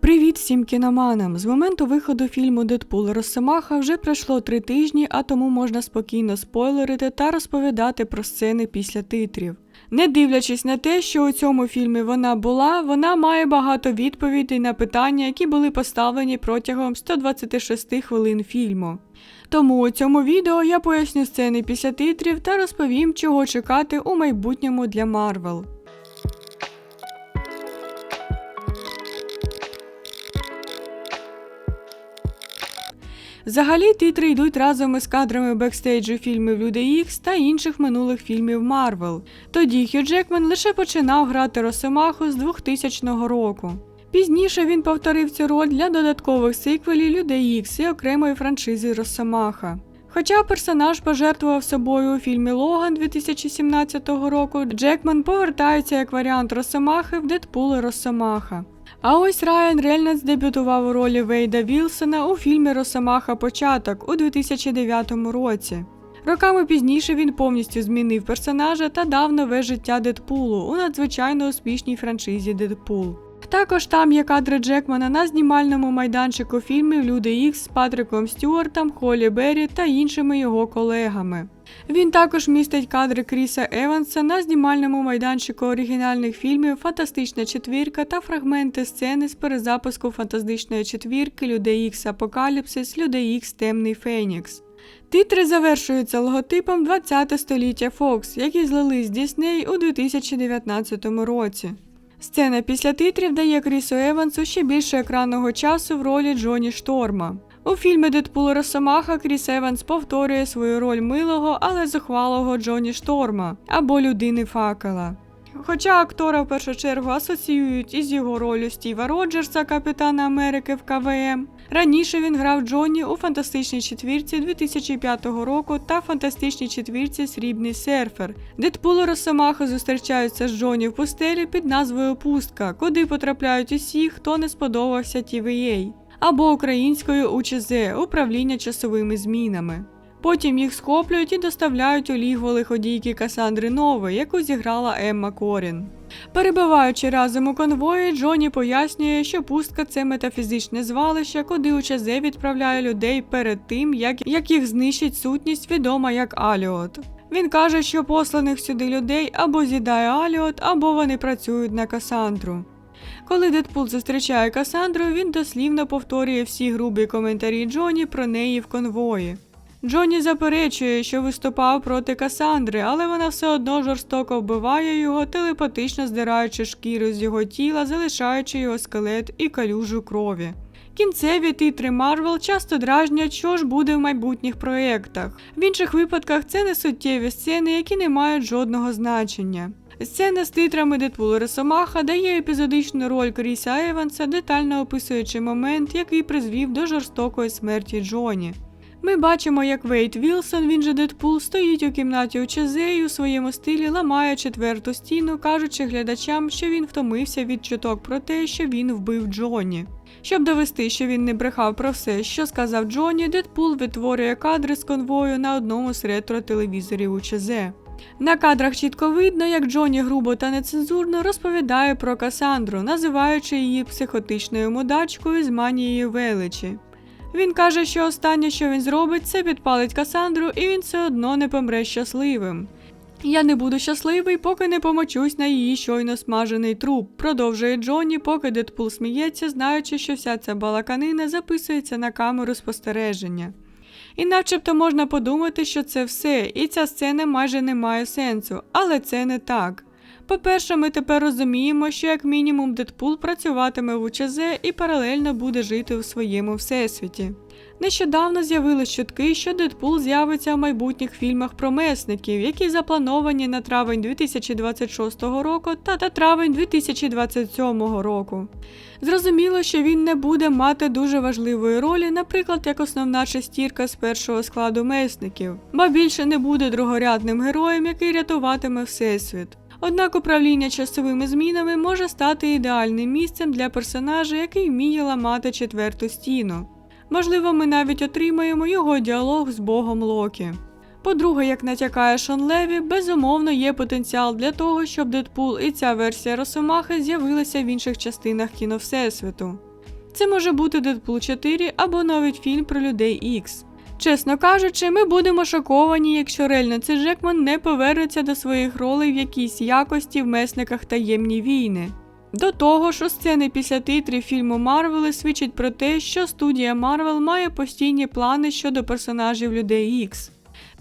Привіт всім кіноманам! З моменту виходу фільму Дедпул Росомаха вже пройшло три тижні, а тому можна спокійно спойлерити та розповідати про сцени після титрів. Не дивлячись на те, що у цьому фільмі вона була, вона має багато відповідей на питання, які були поставлені протягом 126 хвилин фільму. Тому у цьому відео я поясню сцени після титрів та розповім, чого чекати у майбутньому для Марвел. Взагалі титри йдуть разом із кадрами бекстейджу фільмів Люди Ікс та інших минулих фільмів Марвел. Тоді Хью Джекман лише починав грати Росомаху з 2000 року. Пізніше він повторив цю роль для додаткових сиквелів Людей Ікс і окремої франшизи Росомаха. Хоча персонаж пожертвував собою у фільмі Логан 2017 року, Джекман повертається як варіант Росомахи в Дедпул і Росомаха. А ось Райан Рейнольдс дебютував у ролі Вейда Вілсона у фільмі Росомаха Початок у 2009 році. Роками пізніше він повністю змінив персонажа та дав нове життя Дедпулу у надзвичайно успішній франшизі Дедпул. Також там є кадри Джекмана на знімальному майданчику фільмів Люди Ікс з Патриком Стюартом, Холі Беррі та іншими його колегами. Він також містить кадри Кріса Еванса на знімальному майданчику оригінальних фільмів Фантастична четвірка та фрагменти сцени з перезапуску фантастичної четвірки Людей Ікс Апокаліпсис, Людей Ікс Темний Фенікс. Титри завершуються логотипом 20 століття Fox, які злили з Дісней у 2019 році. Сцена після титрів дає Крісу Евансу ще більше екранного часу в ролі Джоні Шторма. У фільмі Дедпул Росомаха Кріс Еванс повторює свою роль милого, але зухвалого Джоні Шторма або людини факела. Хоча актора в першу чергу асоціюють із його ролью Стіва Роджерса, капітана Америки в КВМ. Раніше він грав Джонні у фантастичній четвірці 2005 року та фантастичній четвірці Срібний серфер. Дедпул і Росомаха зустрічаються з Джонні в пустелі під назвою Пустка, куди потрапляють усі, хто не сподобався TVA або українською УЧЗ управління часовими змінами. Потім їх схоплюють і доставляють у лігво лиходійки Касандри Нови, яку зіграла Емма Корін. Перебуваючи разом у конвої, Джоні пояснює, що пустка це метафізичне звалище, куди УЧЗ відправляє людей перед тим, як, як їх знищить сутність, відома як Аліот. Він каже, що посланих сюди людей або з'їдає Аліот, або вони працюють на Касандру. Коли Дедпул зустрічає Касандру, він дослівно повторює всі грубі коментарі Джоні про неї в конвої. Джоні заперечує, що виступав проти Касандри, але вона все одно жорстоко вбиває його, телепатично здираючи шкіру з його тіла, залишаючи його скелет і калюжу крові. Кінцеві титри Марвел часто дражнять, що ж буде в майбутніх проєктах. В інших випадках це не суттєві сцени, які не мають жодного значення. Сцена з титрами Дедпул і Росомаха дає епізодичну роль Кріса Еванса, детально описуючи момент, який призвів до жорстокої смерті Джоні. Ми бачимо, як Вейт Вілсон, він же Дедпул, стоїть у кімнаті у і у своєму стилі ламає четверту стіну, кажучи глядачам, що він втомився від чуток про те, що він вбив Джоні. Щоб довести, що він не брехав про все, що сказав Джоні, Дедпул витворює кадри з конвою на одному з ретро-телевізорів у ЧЗ. На кадрах чітко видно, як Джоні грубо та нецензурно розповідає про Касандру, називаючи її психотичною мудачкою з манією величі. Він каже, що останнє, що він зробить, це підпалить Касандру, і він все одно не помре щасливим. Я не буду щасливий, поки не помочусь на її щойно смажений труп, продовжує Джонні, поки Дедпул сміється, знаючи, що вся ця балаканина записується на камеру спостереження. І начебто можна подумати, що це все, і ця сцена майже не має сенсу, але це не так. По-перше, ми тепер розуміємо, що як мінімум Дедпул працюватиме в УЧЗ і паралельно буде жити у своєму всесвіті. Нещодавно з'явились чутки, що Дедпул з'явиться в майбутніх фільмах про месників, які заплановані на травень 2026 року та та травень 2027 року. Зрозуміло, що він не буде мати дуже важливої ролі, наприклад, як основна шестірка з першого складу месників, ба більше не буде другорядним героєм, який рятуватиме всесвіт. Однак управління часовими змінами може стати ідеальним місцем для персонажа, який вміє ламати четверту стіну. Можливо, ми навіть отримаємо його діалог з Богом Локі. По-друге, як натякає Шон Леві, безумовно є потенціал для того, щоб Дедпул і ця версія Росомахи з'явилися в інших частинах кіно Всесвіту. Це може бути Дедпул 4 або навіть фільм про людей Ікс. Чесно кажучи, ми будемо шоковані, якщо Рельна Це Джекман не повернеться до своїх ролей в якійсь якості в месниках таємні війни. До того ж, у сцени після титрів фільму Марвели свідчить про те, що студія Марвел має постійні плани щодо персонажів людей Ікс.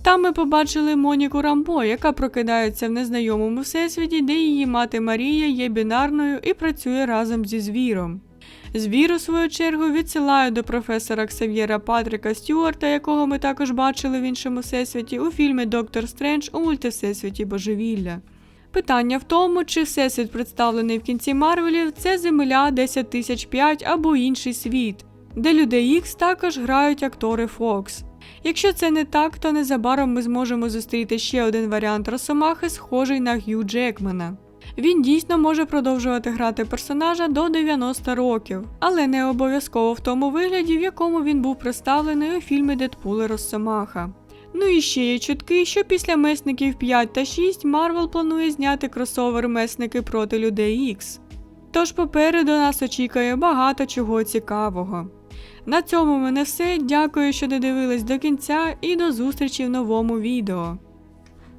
Там ми побачили Моніку Рамбо, яка прокидається в незнайомому всесвіті, де її мати Марія є бінарною і працює разом зі звіром. Звір, у свою чергу, відсилає до професора Ксав'єра Патріка Стюарта, якого ми також бачили в іншому всесвіті, у фільмі Доктор Стрендж у мультивсесвіті Божевілля. Питання в тому, чи всесвіт, представлений в кінці Марвелів, це Земля 10005 або інший світ, де людей Ікс також грають актори Фокс. Якщо це не так, то незабаром ми зможемо зустріти ще один варіант Росомахи, схожий на Г'ю Джекмана. Він дійсно може продовжувати грати персонажа до 90 років, але не обов'язково в тому вигляді, в якому він був представлений у фільмі Дедпул і Росомаха. Ну і ще є чутки, що після месників 5 та 6 Марвел планує зняти кросовер Месники проти людей Ікс. Тож попереду нас очікує багато чого цікавого. На цьому мене все. Дякую, що додивились до кінця, і до зустрічі в новому відео.